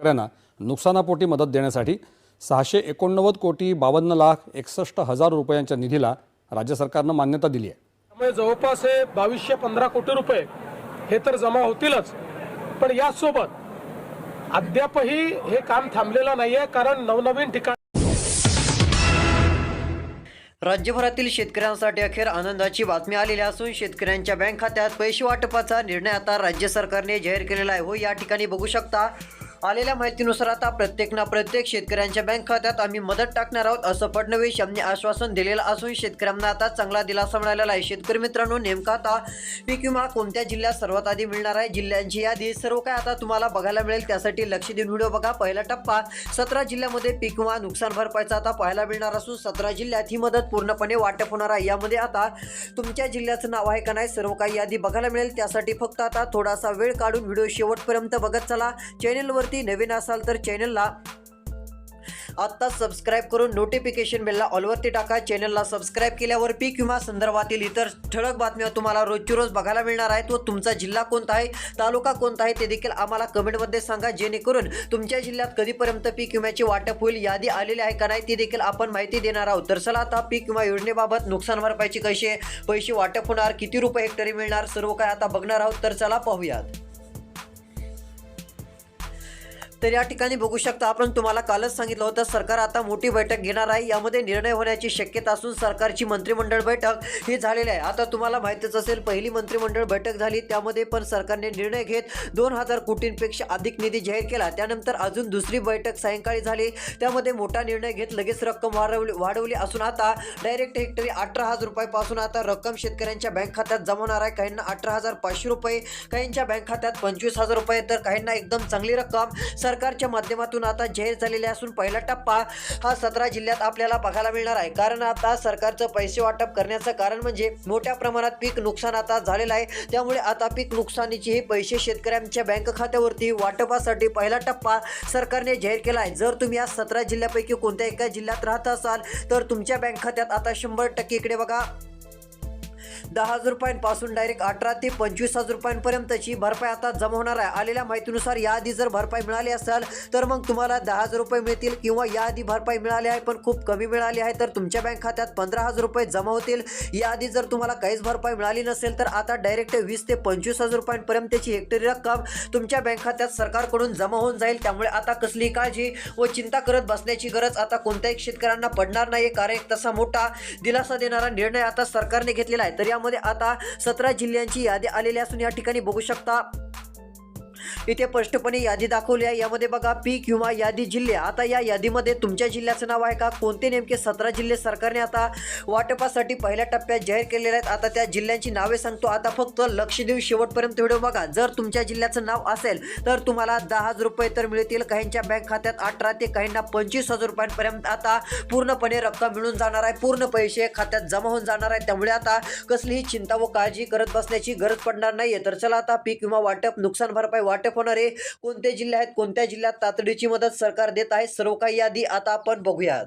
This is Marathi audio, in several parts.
शेतकऱ्यांना नुकसानापोटी मदत देण्यासाठी सहाशे एकोणनव्वद कोटी बावन्न लाख एकसष्ट हजार रुपयांच्या निधीला राज्य सरकारनं मान्यता दिली आहे. त्यामुळे जवळपास हे बावीसशे पंधरा कोटी रुपये हे तर जमा होतीलच. पण याचसोबत अद्यापही हे काम थांबलेलं नाही आहे कारण नवनवीन ठिकाण राज्यभरातील शेतकऱ्यांसाठी अखेर आनंदाची बातमी आलेली असून शेतकऱ्यांच्या बँक खात्यात पैसे वाटपाचा निर्णय आता राज्य सरकारने जाहीर केलेला आहे. हो या ठिकाणी बघू शकता आलेल्या माहितीनुसार आता प्रत्येक ना प्रत्येक शेतकऱ्यांच्या बँक खात्यात आम्ही मदत टाकणार आहोत असं फडणवीस यांनी आश्वासन दिलेलं असून शेतकऱ्यांना आता चांगला दिलासा मिळालेला आहे. शेतकरी मित्रांनो नेमका आता पीक विमा कोणत्या जिल्ह्यात सर्वात आधी मिळणार आहे? जिल्ह्यांची यादी सर्व काय आता तुम्हाला बघायला मिळेल. त्यासाठी लक्ष देऊन व्हिडिओ बघा. पहिला टप्पा सतरा जिल्ह्यामध्ये पीक विमा नुकसान भरपाईचा आता पाहायला मिळणार असून सतरा जिल्ह्यात ही मदत पूर्णपणे वाटप होणार आहे. यामध्ये आता तुमच्या जिल्ह्याचं नाव आहे का नाही सर्व काही यादी बघायला मिळेल. त्यासाठी फक्त आता थोडासा वेळ काढून व्हिडिओ शेवटपर्यंत बघत चला. चॅनलवरती नवीन असाल तर चॅनलला आत्ता सबस्क्राईब करून नोटिफिकेशन बेलला ऑलवरती टाका. चॅनलला सबस्क्राईब केल्यावर पीक विमा संदर्भातील इतर ठळक बातम्या तुम्हाला रोजची रोज बघायला मिळणार आहेत. व तुमचा जिल्हा कोणता आहे तालुका कोणता आहे ते देखील आम्हाला कमेंटमध्ये सांगा. जेणेकरून तुमच्या जिल्ह्यात कधीपर्यंत पीक विम्याची वाटप होईल यादी आलेली आहे का नाही ती देखील आपण माहिती देणार आहोत. तर चला आता पीक विमा योजनेबाबत नुकसान भरपाईची कसे पैसे वाटप होणार किती रुपये हेक्टरी मिळणार सर्व काय आता बघणार आहोत. तर चला पाहूयात. तर या ठिकाणी बघू शकता आपण तुम्हाला कालच सांगितलं होतं सरकार आता मोठी बैठक घेणार आहे. यामध्ये निर्णय होण्याची शक्यता असून सरकारची मंत्रिमंडळ बैठक ही झालेली आहे. आता तुम्हाला माहितीच असेल पहिली मंत्रिमंडळ बैठक झाली. त्यामध्ये पण सरकारने निर्णय घेत दोन हजार कोटींपेक्षा अधिक निधी जाहीर केला. त्यानंतर अजून दुसरी बैठक सायंकाळी झाली. त्यामध्ये मोठा निर्णय घेत लगेच रक्कम वाढवली वाढवली असून आता डायरेक्ट हेक्टरी अठरा हजार रुपयापासून आता रक्कम शेतकऱ्यांच्या बँक खात्यात जमवणार आहे. काहींना अठरा हजार पाचशे रुपये काहींच्या बँक खात्यात पंचवीस हजार रुपये. तर काहींना एकदम चांगली रक्कम. सरकारच्या माध्यमातून आता जाहीर झालेले असून पहिला टप्पा हा सतरा जिल्ह्यात आपल्याला बघायला मिळणार आहे. कारण आता सरकारचं पैसे वाटप करण्याचं कारण म्हणजे मोठ्या प्रमाणात पीक नुकसान आता झालेलं आहे. त्यामुळे आता पीक नुकसानीचे हे पैसे शेतकऱ्यांच्या बँक खात्यावरती वाटपासाठी पहिला टप्पा सरकारने जाहीर केला आहे. जर तुम्ही या सतरा जिल्ह्यापैकी कोणत्या एका जिल्ह्यात राहत असाल तर तुमच्या बँक खात्यात आता शंभर टक्के इकडे बघा. दहा हजार रुपयांपासून डायरेक्ट अठरा ते पंचवीस हजार रुपयांपर्यंतची भरपाई आता जमा होणार आहे. आलेल्या माहितीनुसार याआधी जर भरपाई मिळाली असेल तर मग तुम्हाला दहा हजार रुपये मिळतील किंवा याआधी भरपाई मिळाली आहे पण खूप कमी मिळाली आहे तर तुमच्या बँक खात्यात पंधरा हजार रुपये जमा होतील. याआधी जर तुम्हाला काहीच भरपाई मिळाली नसेल तर आता डायरेक्ट वीस ते पंचवीस हजार रुपयांपर्यंतची हेक्टरी रक्कम तुमच्या बँक खात्यात सरकारकडून जमा होऊन जाईल. त्यामुळे आता कसली काळजी व चिंता करत बसण्याची गरज आता कोणत्याही शेतकऱ्यांना पडणार नाही कारण एक तसा मोठा दिलासा देणारा निर्णय आता सरकारने घेतलेला आहे. तर यामध्ये आता सतरा जिल्ह्यांची यादी आलेली असून या ठिकाणी बघू शकता. इथे स्पष्टपणे यादी दाखवली आहे. यामध्ये बघा पीक किंवा यादी जिल्हे. आता या यादीमध्ये तुमच्या जिल्ह्याचं नाव आहे का? कोणते नेमके सतरा जिल्हे सरकारने आता वाटपासाठी पहिल्या टप्प्यात जाहीर केलेले आहेत? आता त्या जिल्ह्यांची नावे सांगतो. आता फक्त लक्ष देऊन शेवटपर्यंत व्हिडिओ बघा. जर तुमच्या जिल्ह्याचं नाव असेल तर तुम्हाला दहा हजार रुपये तर मिळतील. काहींच्या बँक खात्यात अठरा ते काहींना पंचवीस हजार रुपयांपर्यंत आता पूर्णपणे रक्कम मिळून जाणार आहे. पूर्ण पैसे खात्यात जमा होऊन जाणार आहे. त्यामुळे आता कसलीही चिंता व काळजी करत बसण्याची गरज पडणार नाहीये. तर चला आता पीक विमा वाटप नुकसान भरपाई वाटप होणारे कोणते जिल्हे आहेत? कोणत्या जिल्ह्यात तातडीची मदत सरकार देत आहे? सर्व काही यादी आता आपण बघूयात.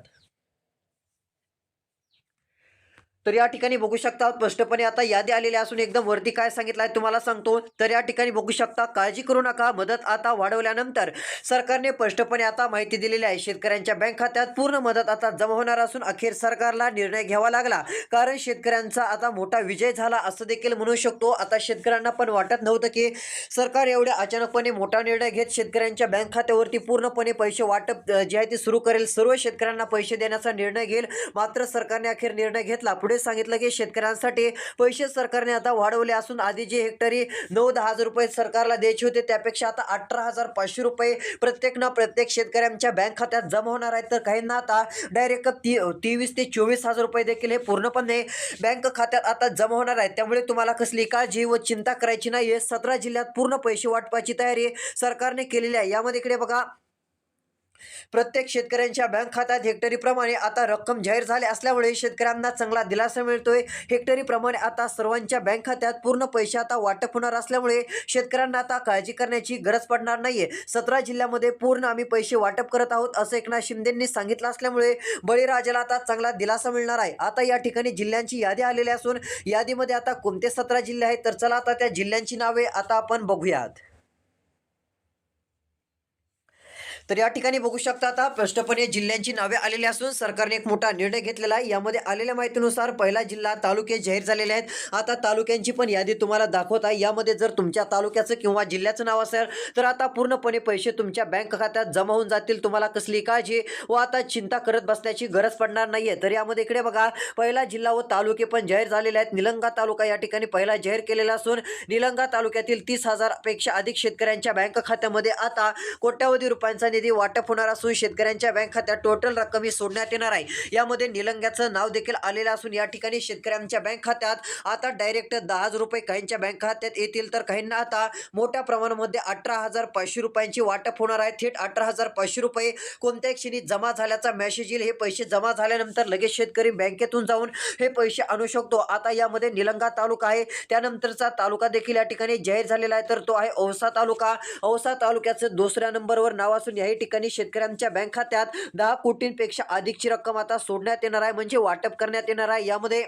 तर या ठिकाणी बघू शकता स्पष्टपणे आता यादी आलेली असून एकदम वरती काय सांगितलं आहे तुम्हाला सांगतो. तर या ठिकाणी बघू शकता काळजी करू नका मदत आता वाढवल्यानंतर सरकारने स्पष्टपणे आता माहिती दिलेली आहे. शेतकऱ्यांच्या बँक खात्यात पूर्ण मदत आता जमा होणार असून अखेर सरकारला निर्णय घ्यावा लागला. कारण शेतकऱ्यांचा आता मोठा विजय झाला असं देखील म्हणू शकतो. आता शेतकऱ्यांना पण वाटत नव्हतं की सरकार एवढ्या अचानकपणे मोठा निर्णय घेत शेतकऱ्यांच्या बँक खात्यावरती पूर्णपणे पैसे वाटप जे आहे ते सुरू करेल. सर्व शेतकऱ्यांना पैसे देण्याचा निर्णय घेईल. मात्र सरकारने अखेर निर्णय घेतला. पुढे सांगितलं की शेतकऱ्यांसाठी पैसे सरकारने आता वाढवले असून आधी जे हेक्टरी नऊ दहा हजार रुपये सरकारला द्यायचे होते त्यापेक्षा आता अठरा हजार पाचशे रुपये प्रत्येक ना प्रत्येक शेतकऱ्यांच्या बँक खात्यात जमा होणार आहेत. तर काहींना आता डायरेक्ट ती तेवीस ते चोवीस हजार रुपये देखील हे पूर्णपणे बँक खात्यात आता जमा होणार आहेत. त्यामुळे तुम्हाला कसली काळजी व चिंता करायची नाही. आहे सतरा जिल्ह्यात पूर्ण पैसे वाटपाची तयारी सरकारने केलेली आहे. यामध्ये इकडे बघा प्रत्येक शेतकऱ्यांच्या बँक खात्यात हेक्टरीप्रमाणे आता रक्कम जाहीर झाली असल्यामुळे शेतकऱ्यांना चांगला दिलासा मिळतोय. हेक्टरीप्रमाणे आता सर्वांच्या बँक खात्यात पूर्ण पैसे आता वाटप होणार असल्यामुळे शेतकऱ्यांना आता काळजी करण्याची गरज पडणार नाहीये. सतरा जिल्ह्यामध्ये पूर्ण आम्ही पैसे वाटप करत आहोत असं एकनाथ शिंदेंनी सांगितलं असल्यामुळे बळीराजाला आता चांगला दिलासा मिळणार आहे. आता या ठिकाणी जिल्ह्यांची यादी आलेली असून यादीमध्ये आता कोणते सतरा जिल्हे आहेत? तर चला आता त्या जिल्ह्यांची नावे आता आपण बघूयात. तर या ठिकाणी बघू शकता आता स्पष्टपणे जिल्ह्यांची नावे आलेली असून सरकारने एक मोठा निर्णय घेतलेला आहे. यामध्ये आलेल्या माहितीनुसार पहिला जिल्हा तालुके जाहीर झालेले आहेत. आता तालुक्यांची पण यादी तुम्हाला दाखवत आहे. यामध्ये जर तुमच्या तालुक्याचं किंवा जिल्ह्याचं नाव असेल तर आता पूर्णपणे पैसे तुमच्या बँक खात्यात जमा होऊन जातील. तुम्हाला कसली काळजी व आता चिंता करत बसण्याची गरज पडणार नाहीये. तर यामध्ये इकडे बघा पहिला जिल्हा व तालुके पण जाहीर झालेले आहेत. निलंगा तालुका या ठिकाणी पहिला जाहीर केलेला असून निलंगा तालुक्यातील तीस हजारपेक्षा अधिक शेतकऱ्यांच्या बँक खात्यामध्ये आता कोट्यावधी रुपयांचा निधी वाटप होणार असून शेतकऱ्यांच्या बँक खात्यात टोटल रक्कम ही सोडण्यात येणार आहे. यामध्ये निलंग्याचं नाव देखील आलेलं असून या ठिकाणी शेतकऱ्यांच्या बँक खात्यात आता डायरेक्ट दहा हजार रुपये काहींच्या बँक खात्यात येतील. तर काहींना आता मोठ्या प्रमाणामध्ये अठरा हजार पाचशे रुपयांची वाटप होणार आहे. थेट अठरा हजार पाचशे रुपये कोणत्याही क्षणी जमा झाल्याचा मेसेज येईल. हे पैसे जमा झाल्यानंतर लगेच शेतकरी बँकेतून जाऊन हे पैसे आणू शकतो. आता यामध्ये निलंगा तालुका आहे. त्यानंतरचा तालुका देखील या ठिकाणी जाहीर झालेला आहे. तर तो आहे औसा तालुका. औसा तालुक्याचं दुसऱ्या नंबरवर नाव असून याही ठिकाणी शेतकऱ्यांच्या बँक खात्यात दहा कोटींपेक्षा अधिकची रक्कम आता सोडण्यात येणार आहे. म्हणजे वाटप करण्यात येणार आहे. यामध्ये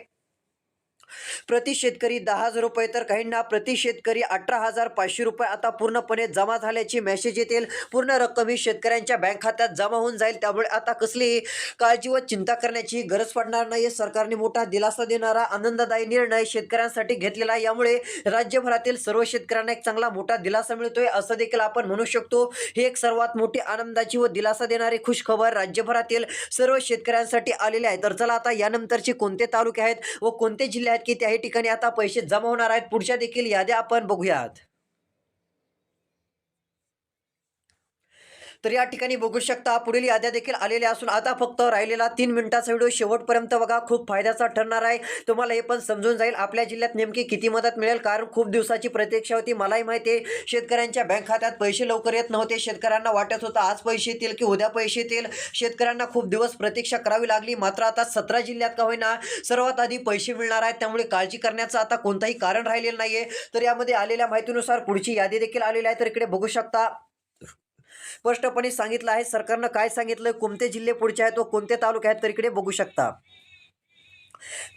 प्रति शेतकरी दहा हजार रुपये तर काहींना प्रति शेतकरी अठरा हजार पाचशे रुपये आता पूर्णपणे जमा झाल्याची मेसेज येतील. पूर्ण रक्कम ही शेतकऱ्यांच्या बँक खात्यात जमा होऊन जाईल. त्यामुळे आता कसलीही काळजी व चिंता करण्याची गरज पडणार नाही सरकारने मोठा दिलासा देणारा आनंददायी निर्णय शेतकऱ्यांसाठी घेतलेला आहे. यामुळे राज्यभरातील सर्व शेतकऱ्यांना एक चांगला मोठा दिलासा मिळतोय असं देखील आपण म्हणू शकतो. ही एक सर्वात मोठी आनंदाची व दिलासा देणारी खुश खबर राज्यभरातील सर्व शेतकऱ्यांसाठी आलेली आहे. तर चला आता यानंतरचे कोणते तालुके आहेत व कोणते जिल्हे आहेत की त्याही ठिकाणी आता पैसे जमा होणार आहेत. पुढच्या देखील याद्या आपण बघूयात. तर या ठिकाणी बघू शकता पुढील याद्या देखील आलेल्या असून आता फक्त राहिलेला तीन मिनिटाचा व्हिडिओ शेवटपर्यंत बघा खूप फायद्याचा ठरणार आहे. तुम्हाला हे पण समजून जाईल. आपल्या जिल्ह्यात नेमकी किती मदत मिळेल? कारण खूप दिवसाची प्रतीक्षा होती. मलाही माहिती आहे शेतकऱ्यांच्या बँक खात्यात पैसे लवकर येत नव्हते. शेतकऱ्यांना वाटत होतं आज पैसे येतील की उद्या पैसे येतील? शेतकऱ्यांना खूप दिवस प्रतीक्षा करावी लागली. मात्र आता सतरा जिल्ह्यात का होईना सर्वात आधी पैसे मिळणार आहेत. त्यामुळे काळजी करण्याचं आता कोणताही कारण राहिलेलं नाहीये. तर यामध्ये आलेल्या माहितीनुसार पुढची यादी देखील आलेली आहे. तर इकडे बघू शकता स्पष्टपणे सांगितलं आहे. सरकारनं काय सांगितलं? कोणते जिल्हे पुढचे आहेत व कोणते तालुके आहेत तर इकडे बघू शकता.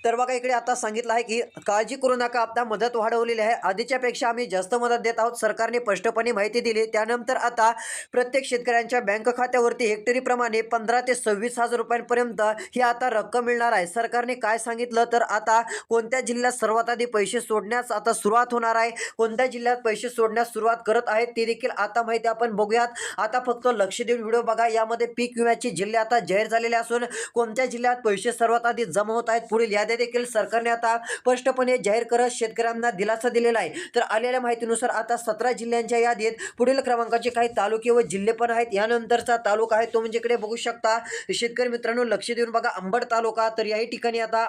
तर बघा इकडे आता सांगितलं आहे की काळजी करू नका आता मदत वाढवलेली आहे. आधीच्यापेक्षा आम्ही जास्त मदत देत आहोत. सरकारने स्पष्टपणे माहिती दिली. त्यानंतर आता प्रत्येक शेतकऱ्यांच्या बँक खात्यावरती हेक्टरीप्रमाणे पंधरा ते सव्वीस हजार रुपयांपर्यंत ही आता रक्कम मिळणार आहे. सरकारने काय सांगितलं? तर आता कोणत्या जिल्ह्यात सर्वात आधी पैसे सोडण्यास आता सुरुवात होणार आहे? कोणत्या जिल्ह्यात पैसे सोडण्यास सुरुवात करत आहेत? ते देखील आता माहिती आपण बघूयात. आता फक्त लक्ष देऊन व्हिडिओ बघा. यामध्ये पीक विम्याचे जिल्हे आता जाहीर झालेले असून कोणत्या जिल्ह्यात पैसे सर्वात आधी जमा होत आहेत? पुढील याद्या देखील सरकारने आता स्पष्टपणे जाहीर करत शेतकऱ्यांना दिलासा दिलेला आहे. तर आलेल्या माहितीनुसार आता सतरा जिल्ह्यांच्या यादीत पुढील क्रमांकाचे काही तालुके व जिल्हे पण आहेत. यानंतरचा तालुका आहे तो म्हणजे इकडे बघू शकता. शेतकरी मित्रांनो लक्ष देऊन बघा. अंबड तालुका तर याही ठिकाणी आता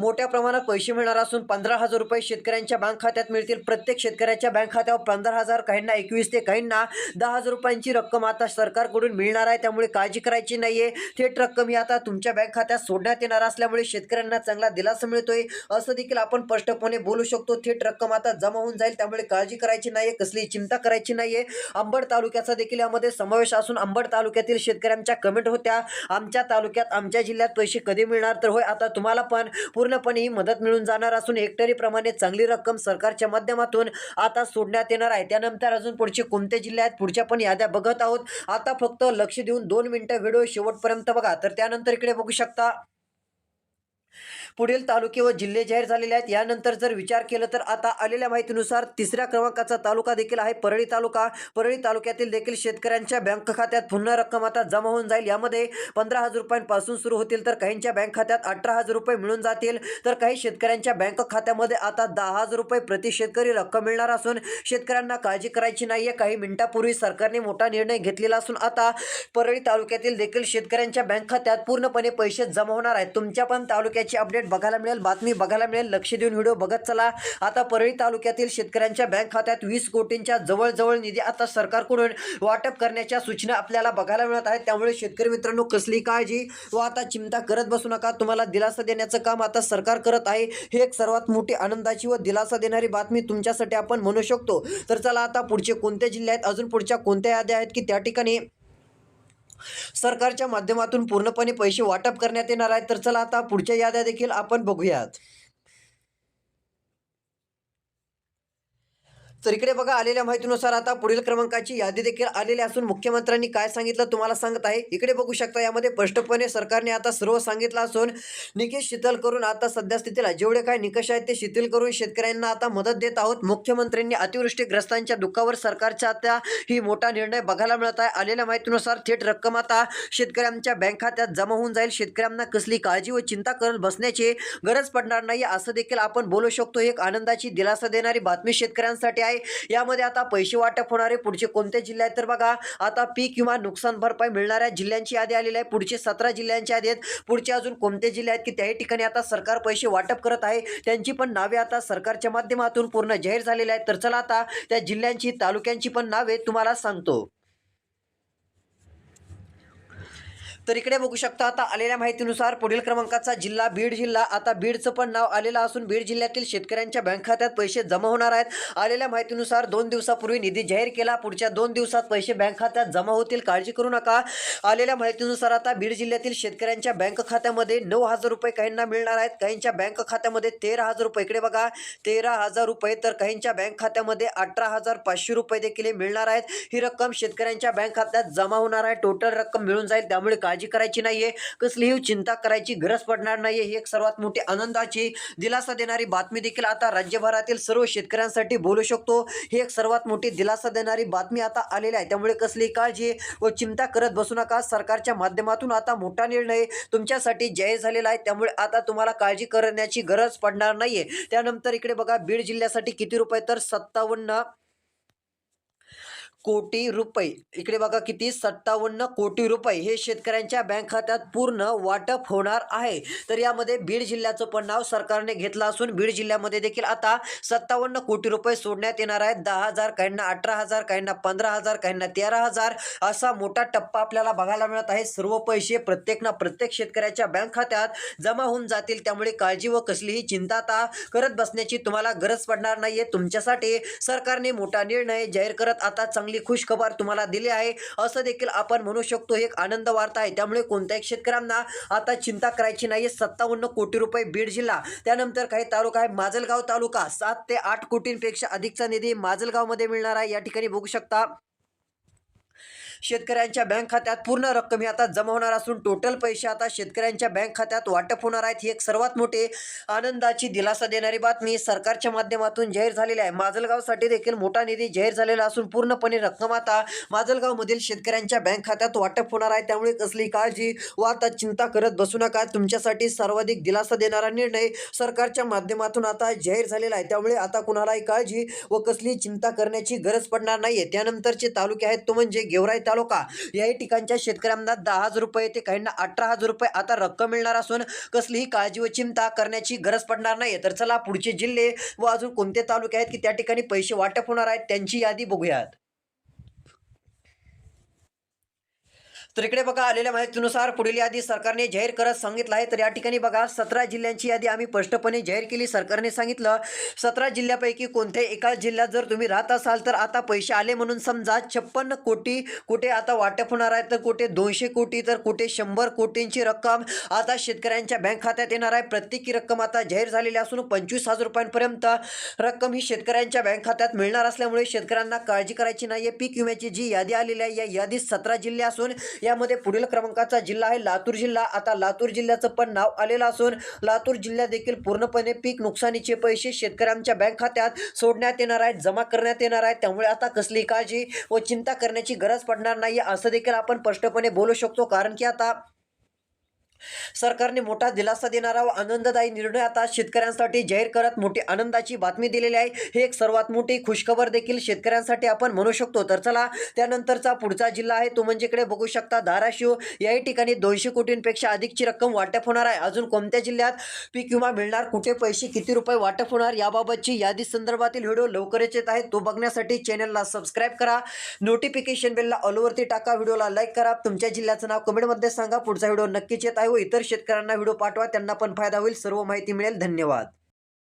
मोठ्या प्रमाणात पैसे मिळणार असून पंधरा हजार रुपये शेतकऱ्यांच्या बँक खात्यात मिळतील. प्रत्येक शेतकऱ्याच्या बँक खात्यावर पंधरा हजार काहींना एकवीस ते काहींना दहा हजार रुपयांची रक्कम आता सरकारकडून मिळणार आहे. त्यामुळे काळजी करायची नाहीये. थेट रक्कम ही आता तुमच्या बँक खात्यात सोडण्यात येणार असल्यामुळे शेतकऱ्यांना चांगला दिलासा मिळतोय. असं देखील आपण स्पष्टपणे बोलू शकतो. थेट रक्कम आता जमा होऊन जाईल. त्यामुळे काळजी करायची नाहीये. कसली चिंता करायची नाहीये. अंबड तालुक्याचा देखील यामध्ये समावेश असून अंबड तालुक्यातील शेतकऱ्यांच्या कमेंट होत्या. आमच्या तालुक्यात आमच्या जिल्ह्यात पैसे कधी मिळणार तर होय. आता तुम्हाला पण पूर्णपणे ही मदत मिळून जाणार असून हेक्टरीप्रमाणे चांगली रक्कम सरकारच्या माध्यमातून आता सोडण्यात येणार आहे. त्यानंतर अजून पुढचे कोणते जिल्हे आहेत पुढच्या पण याद्या बघत आहोत. आता फक्त लक्ष देऊन दोन मिनिटं व्हिडिओ शेवटपर्यंत बघा. तर त्यानंतर इकडे बघू शकता. पुढील तालुके व जिल्हे जाहीर झालेले आहेत. यानंतर जर विचार केलं तर आता आलेल्या माहितीनुसार तिसऱ्या क्रमांकाचा तालुका देखील आहे परळी तालुका. परळी तालुक्यातील देखील शेतकऱ्यांच्या बँक खात्यात पुन्हा रक्कम आता जमा होऊन जाईल. यामध्ये पंधरा हजार रुपयांपासून सुरू होतील तर काहींच्या बँक खात्यात अठरा हजार रुपये मिळून जातील. तर काही शेतकऱ्यांच्या बँक खात्यामध्ये आता दहा हजार रुपये प्रति शेतकरी रक्कम मिळणार असून शेतकऱ्यांना काळजी करायची नाही आहे काही मिनिटापूर्वी सरकारने मोठा निर्णय घेतलेला असून आता परळी तालुक्यातील देखील शेतकऱ्यांच्या बँक खात्यात पूर्णपणे पैसे जमा होणार आहेत. तुमच्या पण तालुक्याची अपडेट बघायला मिळेल बातमी बघायला मिळेल. लक्ष देऊन व्हिडिओ बघत चला. आता परळी तालुक्यातील शेतकऱ्यांच्या बँक खात्यात वीस कोटींच्या जवळजवळ निधी आता सरकारकडून वाटप करण्याच्या सूचना आपल्याला बघायला मिळत आहेत. त्यामुळे शेतकरी मित्रांनो कसली काळजी व आता चिंता करत बसू नका. तुम्हाला दिलासा देण्याचं काम आता सरकार करत आहे. हे एक सर्वात मोठी आनंदाची व दिलासा देणारी बातमी तुमच्यासाठी आपण म्हणू शकतो. तर चला आता पुढचे कोणते जिल्हे आहेत? अजून पुढच्या कोणत्या याद्या आहेत की त्या ठिकाणी सरकारच्या माध्यमातून पूर्णपणे पैसे वाटप करण्यात येणार आहेत. तर चला आता पुढच्या याद्या देखील आपण बघूयात. तर इकडे बघा आलेल्या माहितीनुसार आता पुढील क्रमांकाची यादी देखील आलेली असून मुख्यमंत्र्यांनी काय सांगितलं तुम्हाला सांगत आहे. इकडे बघू शकता यामध्ये स्पष्टपणे सरकारने आता सर्व सांगितलं असून निकष शिथिल करून आता सध्या स्थितीला जेवढे काय निकष आहेत ते शिथिल करून शेतकऱ्यांना आता मदत देत आहोत. मुख्यमंत्र्यांनी अतिवृष्टीग्रस्तांच्या दुःखावर सरकारचा आता ही मोठा निर्णय बघायला मिळत आहे. आलेल्या माहितीनुसार थेट रक्कम आता शेतकऱ्यांच्या बँक खात्यात जमा होऊन जाईल. शेतकऱ्यांना कसली काळजी व चिंता करत बसण्याची गरज पडणार नाही असं देखील आपण बोलू शकतो. एक आनंदाची दिलासा देणारी बातमी शेतकऱ्यांसाठी आहे. यामध्ये आता पैसे वाटप होणारे पुढचे कोणते जिल्हे आहेत तर बघा आता पीक किंवा नुकसान भरपाई मिळणाऱ्या जिल्ह्यांची यादी आलेली आहे. पुढचे सतरा जिल्ह्यांची यादी आहेत पुढचे अजून कोणते जिल्हे आहेत की त्याही ठिकाणी आता सरकार पैसे वाटप करत आहे. त्यांची पण नावे आता सरकारच्या माध्यमातून पूर्ण जाहीर झालेली आहेत. तर चला आता त्या जिल्ह्यांची तालुक्यांची पण नावे तुम्हाला सांगतो. तर इकडे बघू शकता आता आलेल्या माहितीनुसार पुढील क्रमांकाचा जिल्हा बीड जिल्हा. आता बीडचं पण नाव आलेलं असून बीड जिल्ह्यातील शेतकऱ्यांच्या बँक खात्यात पैसे जमा होणार आहेत. आलेल्या माहितीनुसार दोन दिवसापूर्वी निधी जाहीर केला. पुढच्या दोन दिवसात पैसे बँक खात्यात जमा होतील. काळजी करू नका. आलेल्या माहितीनुसार आता बीड जिल्ह्यातील शेतकऱ्यांच्या बँक खात्यामध्ये नऊ हजार रुपये काहींना मिळणार आहेत. काहींच्या बँक खात्यामध्ये तेरा हजार रुपये. इकडे बघा तेरा हजार रुपये तर काहींच्या बँक खात्यामध्ये अठरा हजार पाचशे रुपये देखील मिळणार आहेत. ही रक्कम शेतकऱ्यांच्या बँक खात्यात जमा होणार आहे. टोटल रक्कम मिळून जाईल. त्यामुळे काळजी करायची नाहीये कसलीही चिंता करायची गरज पडणार नाहीये. ही एक सर्वात मोठी आनंदाची दिलासा देणारी बातमी देखील आता राज्यभरातील सर्व शेतकऱ्यांसाठी बोलू शकतो. ही एक सर्वात मोठी दिलासा देणारी बातमी आता आलेली आहे. त्यामुळे कसली काळजी व चिंता करत बसू नका. सरकारच्या माध्यमातून आता मोठा निर्णय तुमच्यासाठी जाहीर झालेला आहे. त्यामुळे आता तुम्हाला काळजी करण्याची गरज पडणार नाहीये. त्यानंतर इकडे बघा बीड जिल्ह्यासाठी किती रुपये? तर सत्तावन्न कोटी रुपये. इकडे बघा किती सत्तावन्न कोटी रुपये हे शेतकऱ्यांच्या बँक खात्यात पूर्ण वाटप होणार आहे. तर यामध्ये बीड जिल्ह्याचं पण नाव सरकारने घेतलं असून बीड जिल्ह्यामध्ये देखील आता सत्तावन्न कोटी रुपये सोडण्यात येणार आहेत. दहा हजार काहींना अठरा हजार काहींना पंधरा हजार काहींना तेरा हजार असा मोठा टप्पा आपल्याला बघायला मिळत आहे. सर्व पैसे प्रत्येक ना प्रत्येक शेतकऱ्याच्या बँक खात्यात जमा होऊन जातील. त्यामुळे काळजी व कसलीही चिंता आता करत बसण्याची तुम्हाला गरज पडणार नाहीये. तुमच्यासाठी सरकारने मोठा निर्णय जाहीर करत आता चांगली चांगली खुशखबर तुम्हाला दिली आहे. असं देखील आपण म्हणू शकतो एक आनंद वार्ता आहे. त्यामुळे कोणत्याही शेतकऱ्यांना आता चिंता करायची नाही सत्तावन्न कोटी रुपये बीड जिल्हा त्यानंतर काही तालुका आहे. माजलगाव तालुका सात ते आठ कोटींपेक्षा अधिकचा निधी माजलगावमध्ये मिळणार आहे. या ठिकाणी बघू शकता शेतकऱ्यांच्या बँक खात्यात पूर्ण रक्कम ही आता जमा होणार असून टोटल पैसे आता शेतकऱ्यांच्या बँक खात्यात वाटप होणार आहेत. ही एक सर्वात मोठी आनंदाची दिलासा देणारी बातमी सरकारच्या माध्यमातून जाहीर झालेली आहे. माजलगावसाठी देखील मोठा निधी जाहीर झालेला असून पूर्णपणे रक्कम आता माजलगावमधील शेतकऱ्यांच्या बँक खात्यात वाटप होणार आहे. त्यामुळे कसली काळजी व आता चिंता करत बसू नका. तुमच्यासाठी सर्वाधिक दिलासा देणारा निर्णय सरकारच्या माध्यमातून आता जाहीर झालेला आहे. त्यामुळे आता कुणालाही काळजी व कसली चिंता करण्याची गरज पडणार नाहीये. त्यानंतरचे तालुके आहेत तो म्हणजे गेवराय तालुका. याही ठिकाणच्या शेतकऱ्यांना दहा हजार रुपये ते काहींना अठरा हजार रुपये आता रक्कम मिळणार असून कसलीही काळजी व चिंता करण्याची गरज पडणार नाही तर चला पुढचे जिल्हे व अजून कोणते तालुके आहेत की त्या ठिकाणी पैसे वाटप होणार आहेत त्यांची यादी बघूयात. तर इकडे बघा आलेल्या माहितीनुसार पुढील यादी सरकारने जाहीर करत सांगितलं आहे. तर या ठिकाणी बघा सतरा जिल्ह्यांची यादी आम्ही स्पष्टपणे जाहीर केली. सरकारने सांगितलं सतरा जिल्ह्यापैकी कोणत्याही एका जिल्ह्यात जर तुम्ही राहत असाल तर आता पैसे आले म्हणून समजा छप्पन्न कोटी कुठे आता वाटप होणार आहे तर कुठे दोनशे कोटी तर कुठे शंभर कोटींची रक्कम आता शेतकऱ्यांच्या बँक खात्यात येणार आहे. प्रत्येकी रक्कम आता जाहीर झालेली असून पंचवीस हजार रुपयांपर्यंत रक्कम ही शेतकऱ्यांच्या बँक खात्यात मिळणार असल्यामुळे शेतकऱ्यांना काळजी करायची नाही आहे पीक विम्याची जी यादी आलेली आहे या यादीत सतरा जिल्हे असून यामध्ये पुढील क्रमांकाचा जिल्हा आहे लातूर जिल्हा. आता लातूर जिल्ह्याचं पण नाव आलेलं असून लातूर जिल्ह्यात देखील पूर्णपणे पीक नुकसानीचे पैसे शेतकऱ्यांच्या बँक खात्यात सोडण्यात येणार आहेत जमा करण्यात येणार आहेत. त्यामुळे आता कसली काळजी व चिंता करण्याची गरज पडणार नाही असं देखील आपण स्पष्टपणे बोलू शकतो. कारण की आता सरकारने मोठा दिलासा देणारा व आनंददायी निर्णय आता शेतकऱ्यांसाठी जाहीर करत मोठी आनंदाची बातमी दिलेली आहे. हे एक सर्वात मोठी खुशखबर देखील शेतकऱ्यांसाठी आपण म्हणू शकतो. तर चला त्यानंतरचा पुढचा जिल्हा आहे. तो म्हणजे इकडे बघू शकता धाराशिव. याही ठिकाणी दोनशे कोटींपेक्षा अधिकची रक्कम वाटप होणार आहे. अजून कोणत्या जिल्ह्यात पीक विमा मिळणार? कुठे पैसे किती रुपये वाटप होणार? याबाबतची यादी संदर्भातील व्हिडिओ लवकरच येत आहे तो बघण्यासाठी चॅनलला सबस्क्राईब करा. नोटिफिकेशन बेलला ऑलवरती टाका. व्हिडिओला लाईक करा. तुमच्या जिल्ह्याचं नाव कमेंटमध्ये सांगा. पुढचा व्हिडिओ नक्कीच येत आहे. व इतर शेतकऱ्यांना व्हिडिओ पाठवा त्यांना पण फायदा होईल. सर्व माहिती मिळेल. धन्यवाद.